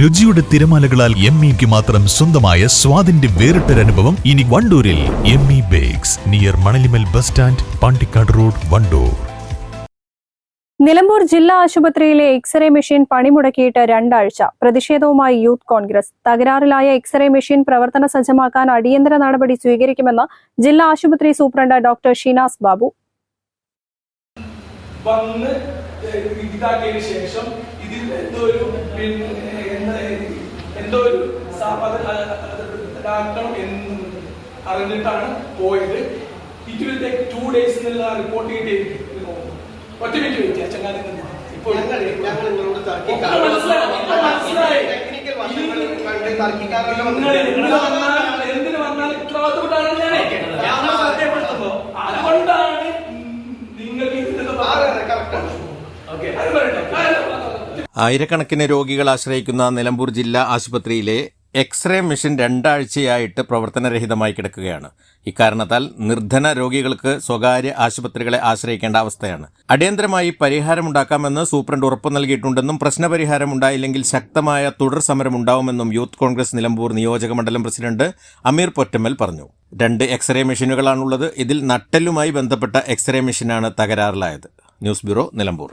രുചിയുടെ തിരമാലകളാൽ എം ഇക്ക് മാത്രം സ്വന്തമായ സ്വാദിന്റെ വേറിട്ടൊരനുഭവം ഇനി വണ്ടൂരിൽ M E bakes near Manalimal bus stand Pandikkad road Wandoor. Nilambur ജില്ലാ ആശുപത്രിയിലെ എക്സ്റേ മെഷീൻ പണിമുടക്കിയിട്ട് രണ്ടാഴ്ച. പ്രതിഷേധവുമായി യൂത്ത് കോൺഗ്രസ്. തകരാറിലായ എക്സ്റേ മെഷീൻ പ്രവർത്തന സജ്ജമാക്കാൻ അടിയന്തര നടപടി സ്വീകരിക്കുമെന്ന് ജില്ലാ ആശുപത്രി സൂപ്രണ്ട് ഡോക്ടർ ഷീനാസ് ബാബു. വന്ന് ഇതാക്കിയതിനു ശേഷം ഇതിൽ എന്തോ ഒരു എന്തോ ഒരു ഇതാക്കണം എന്ന് അറിഞ്ഞിട്ടാണ് പോയത്. It will take two days എന്നുള്ള റിപ്പോർട്ട് ചെയ്തിട്ട് ഒറ്റ മിനിറ്റ് വെയിറ്റ് ചങ്ങാതി ഇപ്പോൾ മനസ്സിലായി, എന്തിന് വന്നാൽ ഇത്ര വന്നാൽ ആയിരക്കണക്കിന് രോഗികൾ ആശ്രയിക്കുന്ന നിലമ്പൂർ ജില്ലാ ആശുപത്രിയിലെ എക്സ്റേ മെഷീൻ രണ്ടാഴ്ചയായിട്ട് പ്രവർത്തനരഹിതമായി കിടക്കുകയാണ്. ഇക്കാരണത്താൽ നിർധന രോഗികൾക്ക് സ്വകാര്യ ആശുപത്രികളെ ആശ്രയിക്കേണ്ട അവസ്ഥയാണ്. അടിയന്തരമായി പരിഹാരമുണ്ടാക്കാമെന്ന് സൂപ്രണ്ട് ഉറപ്പു നൽകിയിട്ടുണ്ടെന്നും പ്രശ്നപരിഹാരം ഉണ്ടായില്ലെങ്കിൽ ശക്തമായ തുടർ സമരമുണ്ടാവുമെന്നും യൂത്ത് കോൺഗ്രസ് നിലമ്പൂർ നിയോജക മണ്ഡലം പ്രസിഡന്റ് അമീർ പൊറ്റമ്മൽ പറഞ്ഞു. രണ്ട് എക്സ്റേ മെഷീനുകളാണുള്ളത്. ഇതിൽ നട്ടെല്ലുമായി ബന്ധപ്പെട്ട എക്സ്റേ മെഷീനാണ് തകരാറിലായത്. News bureau Nilambur.